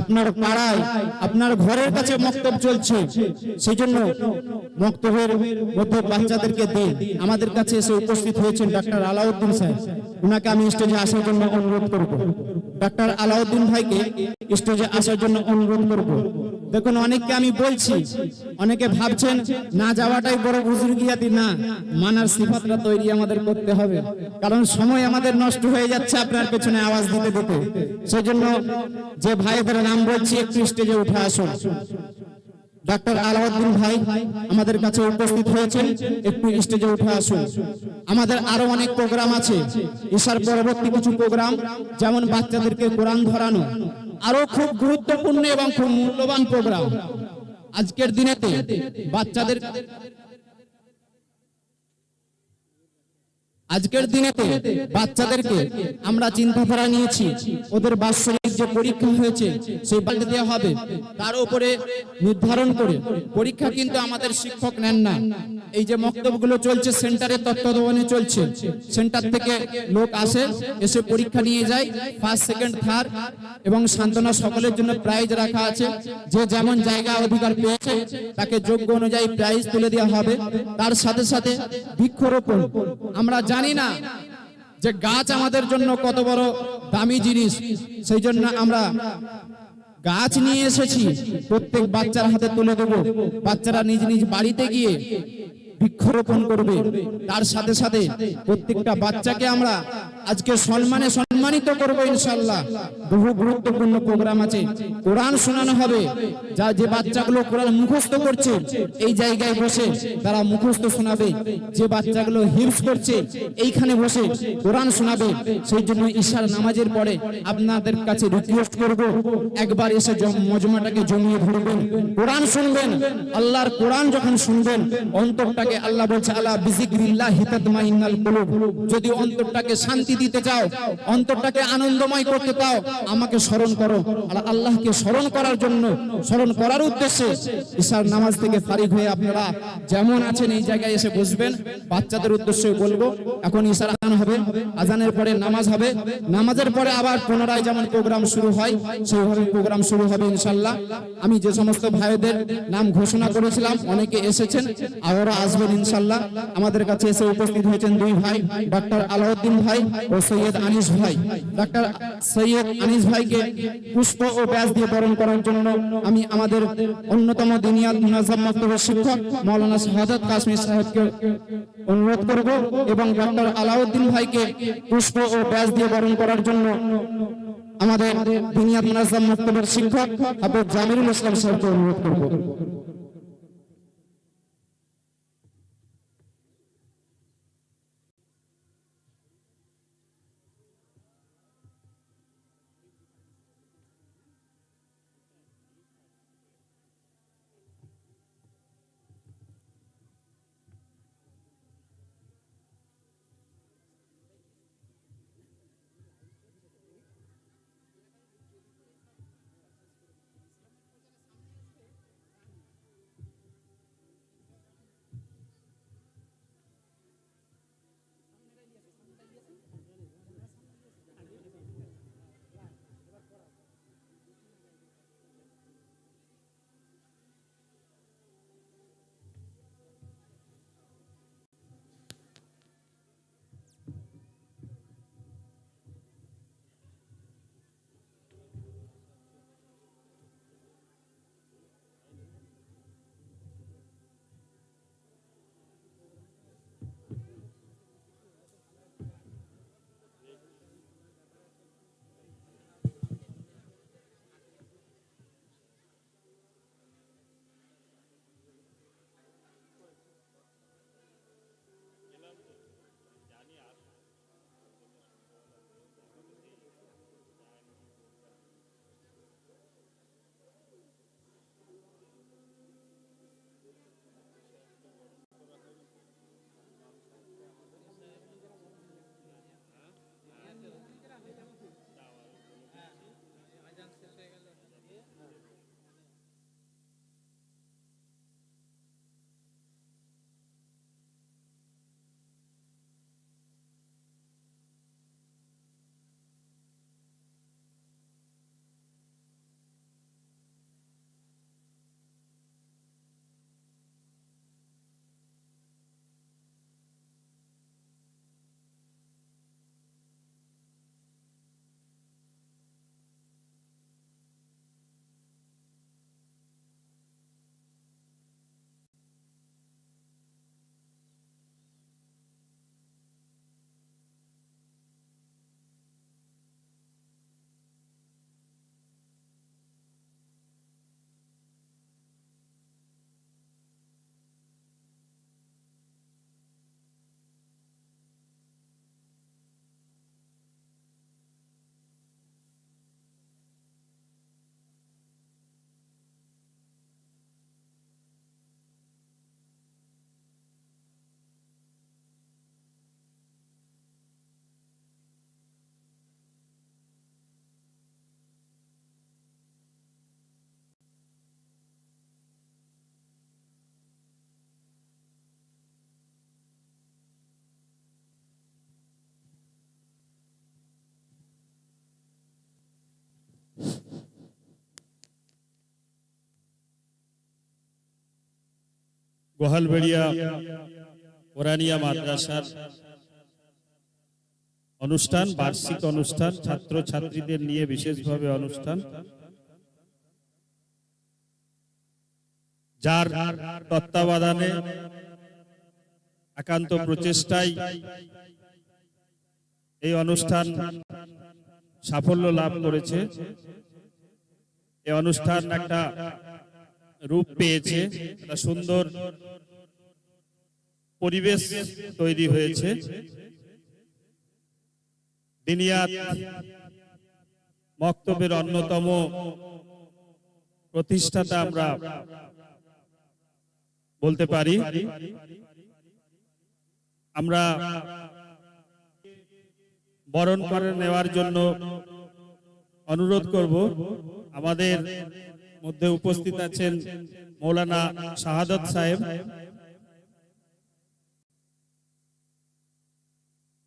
আপনার পাড়ায়, আপনার ঘরের কাছে মক্তব চলছে। সেই জন্য মক্তবের মধ্যে বাচ্চাদেরকে দিন আমাদের কাছে এসে উপস্থিত হয়েছেন ডাক্তার আলাউদ্দিন সাহেব ওনাকে আমি স্টেজে আসার জন্য অনুরোধ করব। ডাক্তার আলাউদ্দিন ভাইকে স্টেজে আসার জন্য অনুরোধ করব। দেখুন, অনেককে আমি বলছি, অনেকে ভাবছেন, না যাওয়াটাই বড় বুজুর্গিয়াতি, না, মানার সিফাতটা তৈরি আমাদের করতে হবে। কারণ সময় আমাদের নষ্ট হয়ে যাচ্ছে আপনার পেছনে আওয়াজ দিতে দিতে। সেজন্য যে ভাইদের নাম বলছি, একটু স্টেজে উঠে আসুন। ডাক্তার আলাউদ্দিন ভাই আমাদের কাছে উপস্থিত হয়েছেন। একটু স্টেজে উঠে আসুন। আমাদের আরও অনেক প্রোগ্রাম আছে। ঈশার পরবর্তী কিছু প্রোগ্রাম যেমন বাচ্চাদেরকে কোরআন ধরানো। আরও খুব গুরুত্বপূর্ণ এবং খুব মূল্যবান প্রোগ্রাম আজকের দিনেতে বাচ্চাদের আজকের দিনেতে বাচ্চাদেরকে আমরা চিন্তাধারা নিয়েছি। ওদের বাৎসরিক যে পরীক্ষা হয়েছে, সেই বাড়িতে দেওয়া হবে। তার উপরে নির্ধারণ করে পরীক্ষা কিন্তু আমাদের শিক্ষক নেন না। এই যে মক্তবগুলো চলছে, সেন্টারের তত্ত্বাবধানে চলছে। সেন্টার থেকে লোক আসে, এসে পরীক্ষা নিয়ে যায় ফার্স্ট সেকেন্ড থার্ড এবং সান্ত্বনা সকলের জন্য প্রাইজ রাখা আছে। যে যেমন জায়গা অধিকার পেয়েছে, তাকে যোগ্য অনুযায়ী প্রাইজ তুলে দেওয়া হবে। তার সাথে সাথে বৃক্ষরোপণ। আমরা জানি না যে গাছ আমাদের জন্য কত বড় দামি জিনিস। সেই জন্য আমরা গাছ নিয়ে এসেছি। প্রত্যেক বাচ্চার হাতে তুলে দেব। বাচ্চারা নিজ নিজ বাড়িতে গিয়ে বৃক্ষরোপণ করবে। তার সাথে সাথে প্রত্যেকটা বাচ্চাকে আমরা আজকে সম্মানে সম্মানিত করব ইনশাল্লাহ বহু গুরুত্বপূর্ণ প্রোগ্রাম আছে। কোরআন শোনানো হবে। যা যে বাচ্চাগুলো কোরআন মুখস্থ করছে, এই জায়গায় বসে তারা মুখস্থ শোনাবে। যে বাচ্চাগুলো হিপস করছে, এইখানে বসে কোরআন শোনাবে। সেই জন্য ঈশার নামাজের পরে আপনাদের কাছে রিকোয়েস্ট করব, একবার এসে জম- মজমাটাকে জমিয়ে ধরবেন। কোরআন শুনবেন। আল্লাহর কোরআন যখন শুনবেন, অন্তরটাকে আল্লাহ বলছে আল্লাহ বিজিক্রিল্লাহ হিতাতমাইন্নাল কুলুব। যদি অন্তরটাকে শান্তি দিতে চাও, অন্তরটাকে আনন্দময় করতে চাও আমাকে স্মরণ করো। আর আল্লাহকে স্মরণ করার জন্য, স্মরণ করার উদ্দেশ্যে ঈশার নামাজ থেকে ফারিগ হয়ে আপনারা যেমন আছেন এই জায়গায় এসে বসবেন। বাচ্চাদের উদ্দেশ্যে বলব, এখন ঈশার আজান হবে, আজানের পরে নামাজ হবে। নামাজের পরে আবার পুনরায় যেমন প্রোগ্রাম শুরু হয়, সেইভাবে প্রোগ্রাম শুরু হবে ইনশাল্লাহ। আমি যে সমস্ত ভাইদের নাম ঘোষণা করেছিলাম, অনেকে এসেছেন, আবারও আসবেন ইনশাল্লাহ। আমাদের কাছে এসে উপস্থিত হয়েছেন দুই ভাই, ডক্টর আলাউদ্দিন ভাই ও সৈয়দ আনিস ভাই। ডক্টর সৈয়দ আনিস ভাইকে পুষ্প ও ব্যাস দিয়ে বরণ করার জন্য আমি আমাদের অন্যতম দিনিয়াত মুনাজাম মক্তবের শিক্ষক মাওলানা শাহাদাত কাশ্মীর সাহেবকে অনুরোধ করব এবং ডক্টর আলাউদ্দিন ভাইকে পুষ্প ও ব্যাস দিয়ে বরণ করার জন্য আমাদের দিনিয়াত মুনাজাম মক্তবের শিক্ষক হাফেজ জামিরুল ইসলাম সাহেবকে অনুরোধ করব। গোহালবেড়িয়া ওরানিয়া মাদ্রাসার অনুষ্ঠান, বার্ষিক অনুষ্ঠান ছাত্র ছাত্রীদের নিয়ে বিশেষভাবে অনুষ্ঠান। যার তত্ত্বাবধানে একান্ত প্রচেষ্টায় এই অনুষ্ঠান সাফল্য লাভ করেছে। এই অনুষ্ঠান একটা রূপ পেয়েছে, একটা সুন্দর পরিবেশ তৈরি হয়েছে। দিনিয়াত মক্তবের অন্যতম প্রতিষ্ঠাতা আমরা বলতে পারি। আমরা বরণ করে নেওয়ার জন্য অনুরোধ করব। আমাদের মধ্যে উপস্থিত আছেন মৌলানা শাহাদত সাহেব,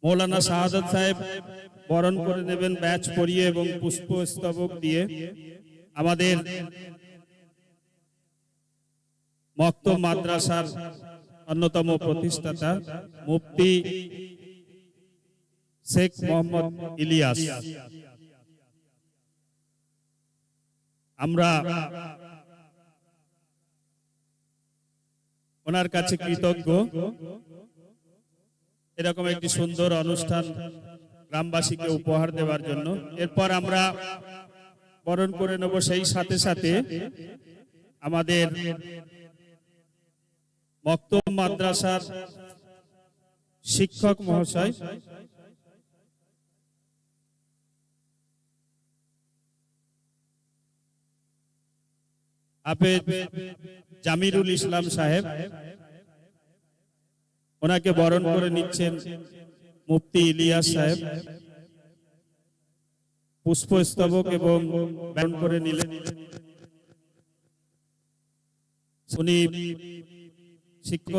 মৌলানা শাহাদত সাহেব বরণ করে নেবেন ব্যাচ পরিয়ে এবং পুষ্প স্তবক দিয়ে। আমাদের মক্তব মাদ্রাসার অন্যতম প্রতিষ্ঠাতা মুফতি শেখ মোহাম্মদ ইলিয়াস। আমরা ওনার কাছে কৃতজ্ঞ। এরকম একটি সুন্দর অনুষ্ঠান গ্রামবাসীকে উপহার দেওয়ার জন্য। এরপর আমরা বরণ করে নেব সেই সাথে সাথে আমাদের মক্তব মাদ্রাসার শিক্ষক মহাশয় হাফেজ জামিরুল ইসলাম সাহেব, ওনাকে বরণ করে নিচ্ছেন মুফতি ইলিয়াস সাহেব। পুষ্পস্তবক এবং বরণ করে নিলেন। উনি শিক্ষক